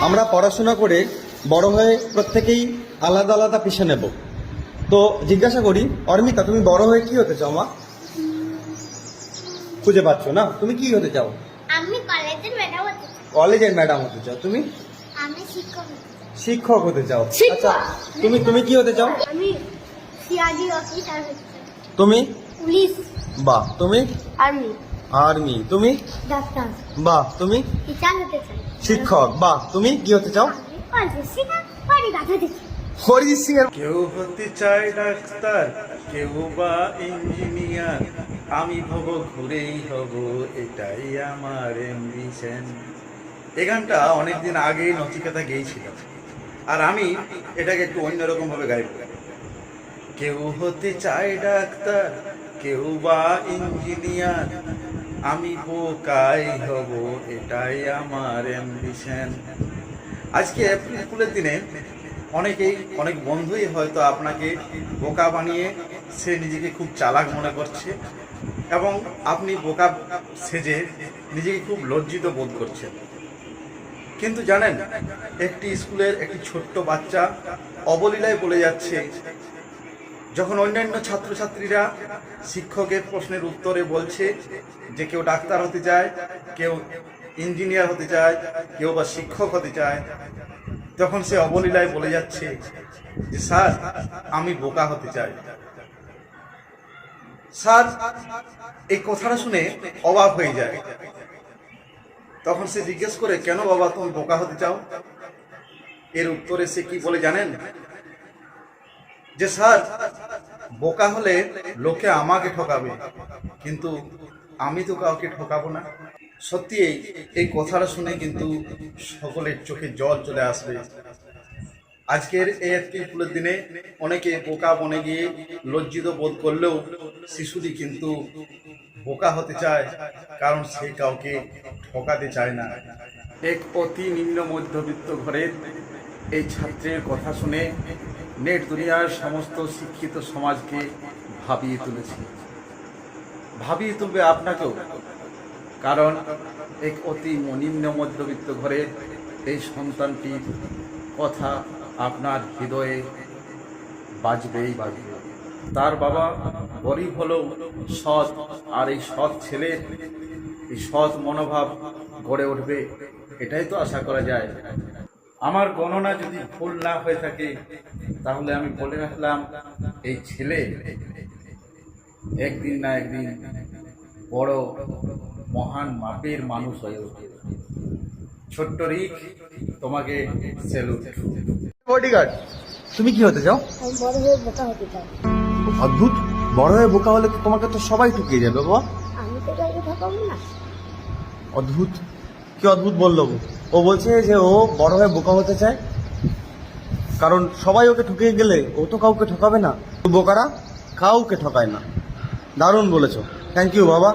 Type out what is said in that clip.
আমরা পড়াশোনা করে বড় হয়ে প্রত্যেকেই আলাদা আলাদা পেশা নেব। তো জিজ্ঞাসা করি অর্মিতা তুমি বড় হয়ে কি হতে চাও মা? খুঁজে পাচ্ছ না? তুমি কি হতে চাও? আমি কলেজের ম্যাডাম হতে চাই। কলেজের ম্যাডাম হতে চাও। তুমি? আমি শিক্ষক শিক্ষক হতে চাও। আচ্ছা তুমি তুমি কি হতে চাও? আমি সিআরডি অফিসার হতে চাই। তুমি? পুলিশ। বাহ তুমি? আর্মি। আর্মি। তুমি? ডাক্তার। বাহ তুমি? টিচার হতে চাই। শিক্ষক, বাহ, তুমি কি হতে চাও? হরিজিৎ সিং এর কেউ হতে চায় ডাক্তার, কেউ বা ইঞ্জিনিয়ার। আমি হব ঘুরেই হব, এটাই আমার অ্যাম্বিশন এই গানটা অনেকদিন আগেই নচিকেতা গেয়েছিল। আর আমি এটাকে একটু অন্যরকম ভাবে গাইব। কেউ হতে চায় ডাক্তার, কেউ বা ইঞ্জিনিয়ার। আমি বোকাই হব, এটাই আমার অ্যাম্বিশন আজকে ফুলের দিনে অনেকেই, অনেক বন্ধুই হয়তো আপনাকে বোকা বানিয়ে সে নিজেকে খুব চালাক মনে করছে এবং আপনি বোকা সেজে নিজেকে খুব লজ্জিত বোধ করছেন। কিন্তু জানেন, একটি স্কুলের একটি ছোট্ট বাচ্চা অবলীলায় বলে যাচ্ছে যখন অন্যান্য ছাত্রছাত্রীরা শিক্ষকের প্রশ্নের উত্তরে বলছে যে কেউ ডাক্তার হতে চায়, কেউ ইঞ্জিনিয়ার হতে চায়, কেউ বা শিক্ষক হতে চায়, তখন সে অবলীলায় বলে যাচ্ছে যে, স্যার, আমি বোকা হতে চাই। স্যার, এই কথাটা শুনে অবাক হয়ে যায়। তখন সে জিজ্ঞেস করে, কেন বাবা, তুমি বোকা হতে চাও? এর উত্তরে সে কি বলে জানেন? যে, স্যার বোকা হলে লোকে আমাকে ঠকাবে, কিন্তু আমি তো কাউকে ঠকাবো না। সত্যি এই এই কথাটা শুনে কিন্তু সকলের চোখে জল চলে আসবে। আজকের এই এপ্রিল ফুলের দিনে অনেকে বোকা বনে গিয়ে লজ্জিত বোধ করলেও শিশুটি কিন্তু বোকা হতে চায়, কারণ সে কাউকে ঠকাতে চায় না। এক অতি নিম্ন মধ্যবিত্ত ঘরের এই ছাত্রের কথা শুনে নেট দুনিয়ার সমস্ত শিক্ষিত সমাজকে ভাবিয়ে তুলেছে। ভাবিয়ে তুলবে আপনাকেও। কারণ এক অতি নিম্ন মধ্যবিত্ত ঘরের এই সন্তানটির কথা আপনার হৃদয়ে বাজবেই বাজবে। তার বাবা গরিব হলেও সৎ, আর এই সৎ ছেলের এই সৎ মনোভাব গড়ে উঠবে, এটাই তো আশা করা যায়। আমার গণনা যদি ভুল না হয়ে থাকে তাহলে আমি বলে রাখলাম এই ছেলে একদিন না একদিন বড় মহান মাপের মানুষ হয়ে উঠবে। ছোট্ট রিক তোমাকে স্যালুট বডিগার্ড তুমি কি হতে চাও? আমি বড় হয়ে বোকা হতে চাই। অদ্ভুত। বড় হয়ে বোকা হলে তো তোমাকে তো সবাই ঠকিয়ে যাবে বাবা। আমি তো কাউকে ঠকাবো না। অদ্ভুত। কি অদ্ভুত বলল? ও বলছে যে ও বড় হয়ে বোকা হতে চায়। কারণ সবাই ওকে ঠকিয়ে গেলে ও তো কাউকে ঠকাবে না। বোকারা কাউকে ঠকায় না। দারুণ বলেছ। থ্যাংক ইউ বাবা।